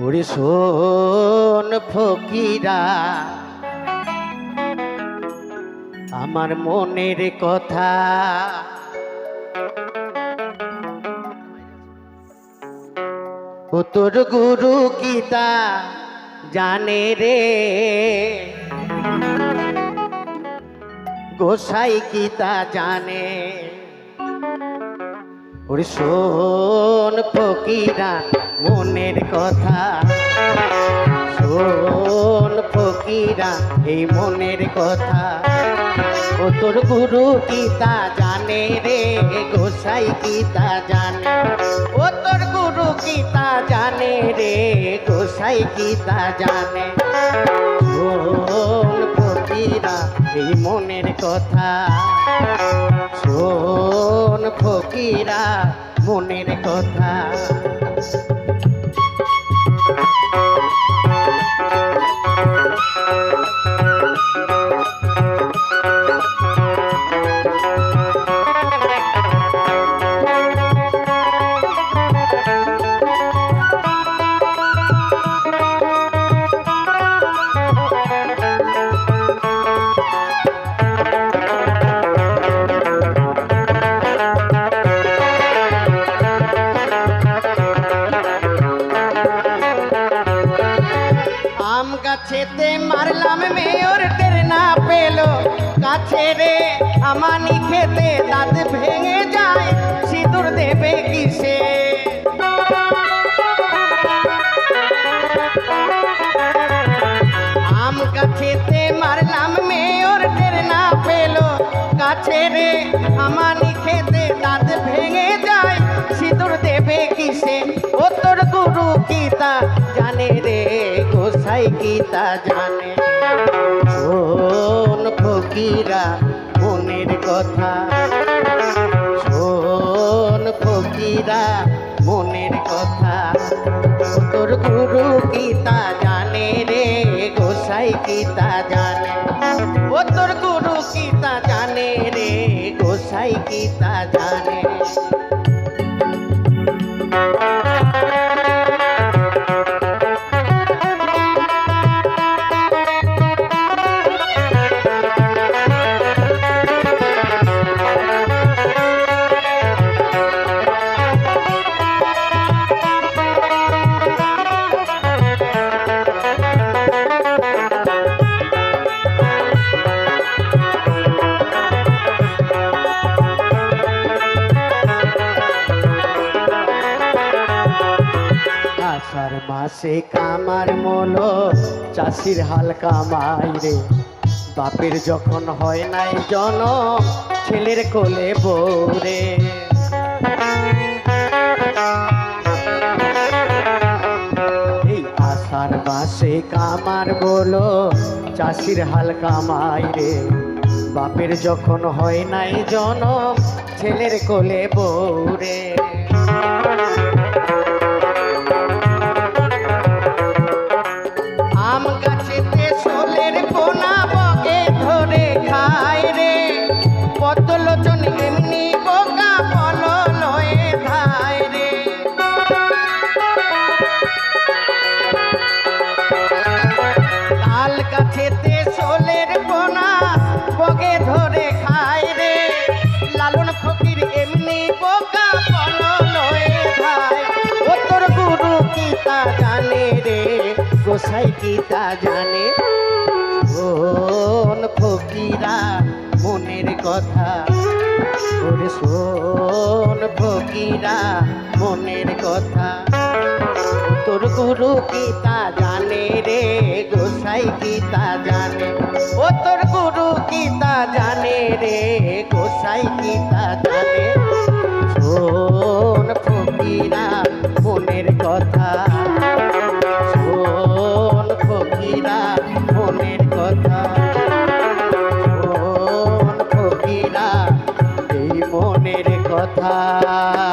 ওরে শোন ফকিরা, আমার মনের কথা। ও তোর গুরু গীতা জানে রে। গোসাই গীতা জানে। ওরে শোন ফকিরা, মনের কথা। শোন ফকিরা, এই মনের কথা। ও তোর গুরু গীতা জানে রে? গোসাই গীতা জানে? ও তোর গুরু গীতা জানে রে? গোসাই গীতা জানে? শোন ফকিরা এই মনের কথা। শোন ফকিরা মনের কথা। গাছেতে মারলাম মেয়র টের না পেল। কাছে রে, আমানি খেতে দাঁত ভেঙে যায়, সিঁদুর দেবে কিসে? আম কাছেতে মারলাম মেয়র টের না পেল। কাছে রে, আমানি খেতে দাঁত ভেঙে যায় গোসাই গীতা জানে। শোন ফকিরা, মনের কথা। শোন ফকিরা, মনের কথা। তোর গুরু গীতা জানে রে, গোসাই গীতা জানে। ও তোর গুরু গীতা জানে রে, গোসাই গীতা জানে। আষাঢ় মাসে কামার মলো চাষির হাল কামাই রে। বাপের যখন হয় নাই জন, ছেলের কোলে বৌরে এই আষাঢ় মাসে কামার বলো চাষির হাল কামাই রে। বাপের যখন হয় নাই জনম ছেলের কোলে বৌরে গোসাই গীতা জানে? শোন ফকিরা, মনের কথা। ওরে শোন ফকিরা, মনের কথা। তোর গুরু গীতা জানে রে? গোসাই জানে কথা